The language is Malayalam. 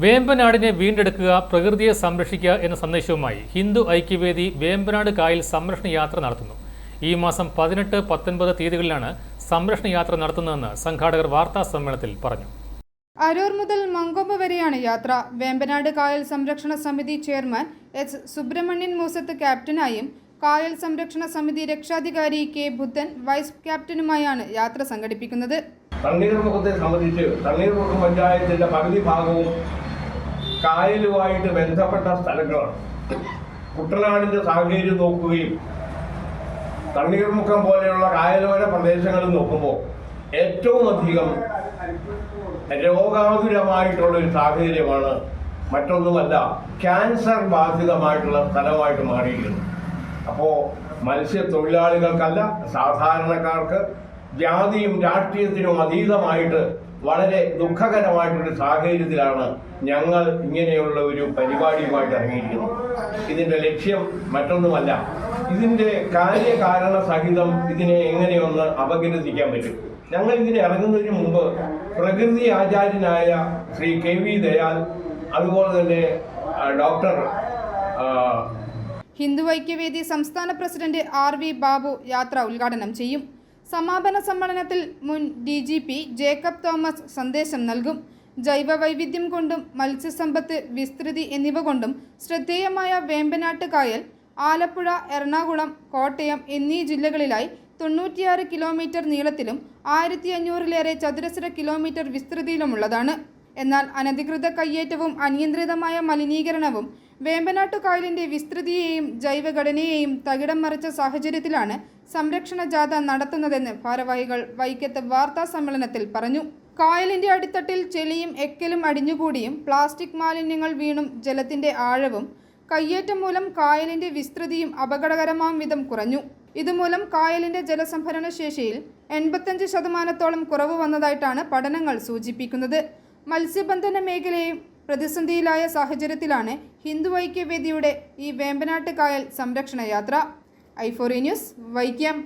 വേമ്പനാടിനെ വീണ്ടെടുക്കുക പ്രകൃതിയെ സംരക്ഷിക്കുക എന്ന സന്ദേശവുമായി ഹിന്ദു ഐക്യവേദി വേമ്പനാട് കായൽ സംരക്ഷണ യാത്ര നടത്തുന്നു. ഈ മാസം പതിനെട്ട് പത്തൊൻപത് തീയതികളിലാണ് സംരക്ഷണ യാത്ര നടത്തുന്നതെന്ന് സംഘാടകർ വാർത്താ സമ്മേളനത്തിൽ പറഞ്ഞു. അരൂർ മുതൽ മങ്കൊമ്പ് വരെയാണ് യാത്ര. വേമ്പനാട് കായൽ സംരക്ഷണ സമിതി ചെയർമാൻ എച്ച് സുബ്രഹ്മണ്യൻ മൂസത്ത് ക്യാപ്റ്റനായും കായൽ സംരക്ഷണ സമിതി രക്ഷാധികാരി കെ. ബുദ്ധൻ വൈസ് ക്യാപ്റ്റനുമായാണ് യാത്ര സംഘടിപ്പിക്കുന്നത്. തണ്ണീർമുഖത്തെ സംബന്ധിച്ച് തണ്ണീർമുഖം പഞ്ചായത്തിന്റെ പകുതി ഭാഗവും കായലുമായിട്ട് ബന്ധപ്പെട്ട സ്ഥലങ്ങളാണ്. കുട്ടനാടിന്റെ സാഹചര്യം നോക്കുകയും തണ്ണീർമുഖം പോലെയുള്ള കായലോര പ്രദേശങ്ങൾ നോക്കുമ്പോൾ ഏറ്റവും അധികം രോഗാതുരമായിട്ടുള്ള ഒരു സാഹചര്യമാണ് മറ്റൊന്നുമല്ല ക്യാൻസർ ബാധിതമായിട്ടുള്ള സ്ഥലമായിട്ട് മാറിയിരിക്കുന്നു അപ്പോൾ മത്സ്യത്തൊഴിലാളികൾക്കല്ല സാധാരണക്കാർക്ക് ജാതിയും രാഷ്ട്രീയത്തിനും അതീതമായിട്ട് വളരെ ദുഃഖകരമായിട്ടൊരു സാഹചര്യത്തിലാണ് ഞങ്ങൾ ഇങ്ങനെയുള്ള ഒരു പരിപാടിയുമായിട്ട് ഇറങ്ങിയിരിക്കുന്നത്. ഇതിന്റെ ലക്ഷ്യം മറ്റൊന്നുമല്ല. ഇതിന്റെ കാര്യകാരണ സഹിതം ഇതിനെ എങ്ങനെയൊന്ന് അപഗ്രഥിക്കാൻ പറ്റും. ഞങ്ങൾ ഇതിനെ ഇറങ്ങുന്നതിന് മുമ്പ് പ്രകൃതി ആചാര്യനായ ശ്രീ കെ വി ദയാൽ അതുപോലെ തന്നെ ഡോക്ടർ ഹിന്ദു ഐക്യവേദി സംസ്ഥാന പ്രസിഡന്റ് ആർ വി ബാബു യാത്ര ഉദ്ഘാടനം ചെയ്യും. സമാപന സമ്മേളനത്തിൽ മുൻ D G P Jacob Thomas സന്ദേശം നൽകും. ജൈവ വൈവിധ്യം കൊണ്ടും മത്സ്യസമ്പത്ത് വിസ്തൃതി എന്നിവ കൊണ്ടും ശ്രദ്ധേയമായ വേമ്പനാട്ട് കായൽ ആലപ്പുഴ എറണാകുളം കോട്ടയം എന്നീ ജില്ലകളിലായി തൊണ്ണൂറ്റിയാറ് കിലോമീറ്റർ നീളത്തിലും ആയിരത്തി അഞ്ഞൂറിലേറെ ചതുരശ്ര കിലോമീറ്റർ വിസ്തൃതിയിലുമുള്ളതാണ്. എന്നാൽ അനധികൃത കയ്യേറ്റവും അനിയന്ത്രിതമായ മലിനീകരണവും വേമ്പനാട്ടു കായലിന്റെ വിസ്തൃതിയെയും ജൈവഘടനയെയും തകിടം മറിച്ച സാഹചര്യത്തിലാണ് സംരക്ഷണ ജാഥ നടത്തുന്നതെന്ന് ഭാരവാഹികൾ വൈക്കത്ത് വാർത്താ സമ്മേളനത്തിൽ പറഞ്ഞു. കായലിന്റെ അടിത്തട്ടിൽ ചെളിയും എക്കലും അടിഞ്ഞുകൂടിയും പ്ലാസ്റ്റിക് മാലിന്യങ്ങൾ വീണും ജലത്തിന്റെ ആഴവും കയ്യേറ്റം മൂലം കായലിന്റെ വിസ്തൃതിയും അപകടകരമാം വിധം കുറഞ്ഞു. ഇതുമൂലം കായലിന്റെ ജലസംഭരണ ശേഷിയിൽ എൺപത്തഞ്ച് ശതമാനത്തോളം കുറവ് വന്നതായിട്ടാണ് പഠനങ്ങൾ സൂചിപ്പിക്കുന്നത്. മത്സ്യബന്ധന മേഖലയും പ്രതിസന്ധിയിലായ സാഹചര്യത്തിലാണ് ഹിന്ദു ഐക്യവേദിയുടെ ഈ വേമ്പനാട്ട് കായൽ സംരക്ഷണ യാത്ര. ഐഫോറി ന്യൂസ് വൈക്കം.